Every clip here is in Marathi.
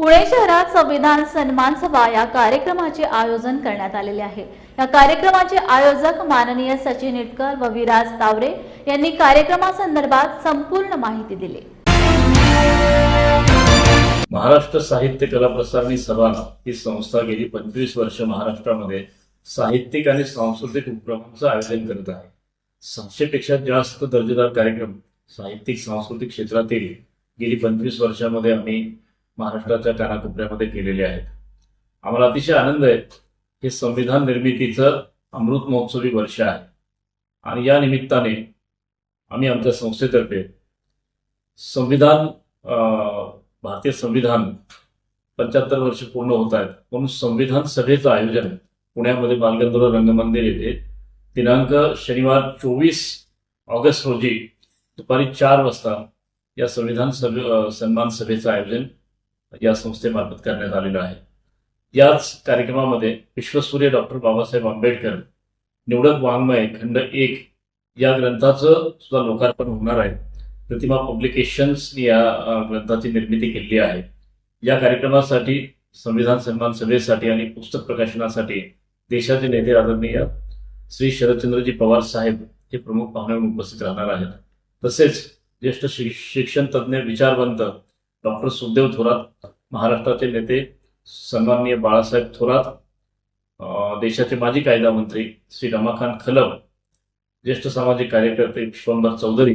पुणे शहरात संविधान सन्मान सभा या कार्यक्रमाचे आयोजन करण्यात आलेले आहे. या कार्यक्रमाचे आयोजक माननीय सचिन इटकर व विराज तावरे यांनी कार्यक्रमासंदर्भात संपूर्ण माहिती दिली. महाराष्ट्र साहित्य कला प्रसारणी सभा ही संस्था गेली पंचवीस वर्ष महाराष्ट्रामध्ये साहित्यिक आणि सांस्कृतिक उपक्रमांचं आयोजन करत आहे. सातशे पेक्षा जास्त दर्जेदार कार्यक्रम साहित्यिक सांस्कृतिक क्षेत्रातील गेली पंचवीस वर्षामध्ये आम्ही महाराष्ट्राच्या कानाकोपऱ्यामध्ये केलेले आहेत. आम्हाला अतिशय आनंद आहे. हे संविधान निर्मितीचं अमृत महोत्सवी वर्ष आहे. आणि या निमित्ताने आम्ही आमच्या संस्थेतर्फे संविधान भारतीय संविधान पंच्याहत्तर वर्ष पूर्ण होत आहेत. म्हणून संविधान सभेचं आयोजन पुण्यामध्ये बालगंधर्व रंगमंदिर येथे दिनांक शनिवार चोवीस ऑगस्ट रोजी दुपारी चार वाजता या संविधान सभे सन्मान सभेचं आयोजन या संस्थेमार्फत करण्यात आलेलं आहे. याच कार्यक्रमामध्ये विश्वसूर्य डॉक्टर बाबासाहेब आंबेडकर निवडक वाङ्मय खंड एक या ग्रंथाचं सुद्धा लोकार्पण होणार आहे. प्रतिमा पब्लिकेशन्स या ग्रंथाची निर्मिती केली आहे. या कार्यक्रमासाठी संविधान सन्मान सभेसाठी आणि पुस्तक प्रकाशनासाठी देशाचे नेते आदरणीय श्री शरदचंद्रजी पवार साहेब हे प्रमुख पाहुणे म्हणून उपस्थित राहणार आहेत. तसेच ज्येष्ठ शिक्षण तज्ज्ञ विचारवंत डॉक्टर सुखदेव थोरात महाराष्ट्राचे नेते सन्माननीय बाळासाहेब थोरात देशाचे माजी कायदा मंत्री श्री रमाकांत खलम ज्येष्ठ सामाजिक कार्यकर्ते विश्वंभर चौधरी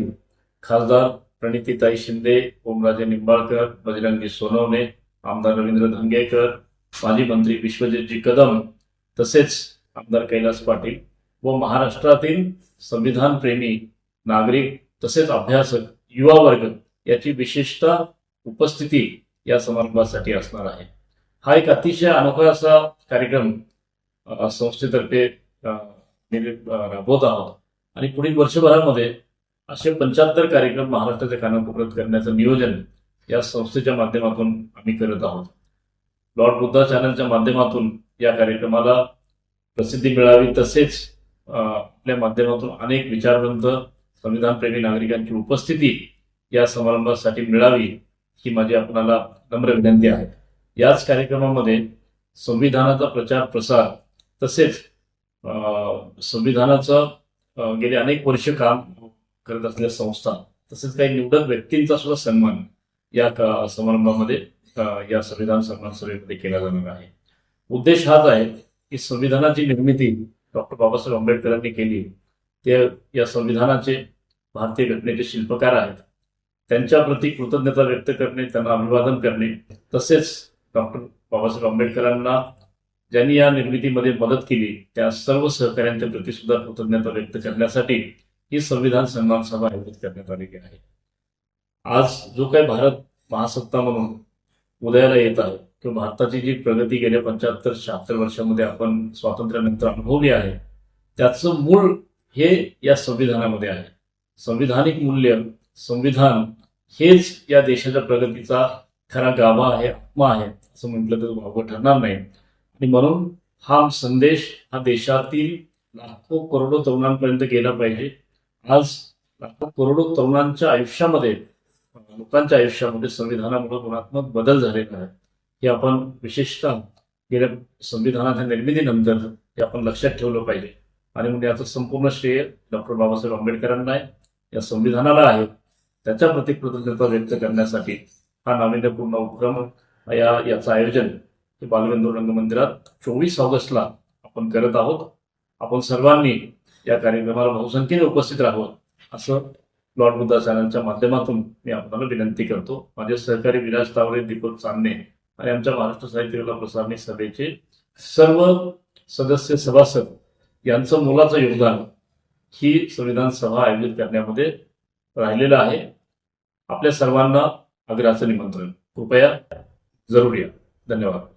खासदार प्रणितीताई शिंदे ओमराजे निंबाळकर बजरंगी सोनवणे आमदार रवींद्र धंगेकर माजी मंत्री विश्वजितजी कदम तसेच आमदार कैलास पाटील व महाराष्ट्रातील संविधान प्रेमी नागरिक तसेच अभ्यासक युवा वर्ग याची विशेषतः उपस्थिती या समारंभासाठी असणार आहे. हा एक अतिशय अनोखा असा कार्यक्रम संस्थेतर्फे राबवत आहोत. आणि पुढील वर्षभरामध्ये असे पंच्याहत्तर कार्यक्रम महाराष्ट्राच्या कानाकोपऱ्यात करण्याचं नियोजन या संस्थेच्या माध्यमातून आम्ही करत आहोत. लॉर्ड बुद्धा चॅनलच्या माध्यमातून या कार्यक्रमाला प्रसिद्धी मिळावी तसेच आपल्या माध्यमातून अनेक विचारवंत संविधानप्रेमी नागरिकांची उपस्थिती या समारंभासाठी मिळावी ही माझी आपणाला नम्र विनंती आहे. याच कार्यक्रमामध्ये संविधानाचा प्रचार प्रसार तसेच संविधानाचं गेले अनेक वर्ष काम करत असलेल्या संस्था तसेच काही निवडक व्यक्तींचा सुद्धा सन्मान या समारंभामध्ये या संविधान सन्मान सभेमध्ये केला जाणार आहे. उद्देश हाच आहे की संविधानाची निर्मिती डॉक्टर बाबासाहेब आंबेडकरांनी केली. ते या संविधानाचे भारतीय घटनेचे शिल्पकार आहेत. त्यांच्या प्रती कृतज्ञता व्यक्त करणे त्यांना अभिवादन करणे. तसेच डॉक्टर बाबासाहेब आंबेडकरांना ज्यांनी या निर्मितीमध्ये मदत केली त्या सर्व सहकाऱ्यांच्या प्रती सुद्धा कृतज्ञता व्यक्त करण्यासाठी ही संविधान सन्मान सभा आयोजित करण्यात आलेली आहे. आज जो काही भारत महासत्ता म्हणून उदयाला येत आहे किंवा भारताची जी प्रगती गेल्या पंच्याहत्तर शहात्तर वर्षामध्ये आपण स्वातंत्र्यानंतर अनुभवली आहे त्याचं मूळ हे या संविधानामध्ये आहे. संविधानिक मूल्य संविधान हेच या देशाच्या प्रगतीचा खरा गाभा आहे आत्मा आहे असं म्हटलं तर वावगं ठरणार नाही. आणि म्हणून हा संदेश हा देशातील लाखो करोडो तरुणांपर्यंत गेला पाहिजे. आज लाखो करोडो तरुणांच्या आयुष्यामध्ये लोकांच्या आयुष्यामध्ये संविधानामुळे गुणात्मक बदल झालेला आहे. हे आपण विशेषतः गेल्या संविधानाच्या निर्मितीनंतर हे आपण लक्षात ठेवलं पाहिजे. आणि म्हणजे याचं संपूर्ण श्रेय डॉक्टर बाबासाहेब आंबेडकरांना आहे. या संविधानाला आहे. त्याच्या प्रती कृतज्ञता व्यक्त करण्यासाठी हा नाविन्यपूर्ण उपक्रम या याचं आयोजन हे बालगंधर्व रंगमंदिरात चोवीस ऑगस्टला आपण करत आहोत. आपण सर्वांनी या कार्यक्रमाला बहुसंख्येने उपस्थित राहावं असं लॉर्ड बुद्धा चॅनलच्या माध्यमातून मी आपल्याला विनंती करतो. माझे सहकारी विराज तावरे दीपक चांदणे आणि आमच्या महाराष्ट्र साहित्य कला प्रसारणी सभेचे सर्व सदस्य सभासद यांचं मोलाचं योगदान ही संविधान सभा आयोजित करण्यामध्ये राहिलेलं आहे. आपल्या सर्वांना आग्रहाचं निमंत्रण. कृपया जरूर या. धन्यवाद.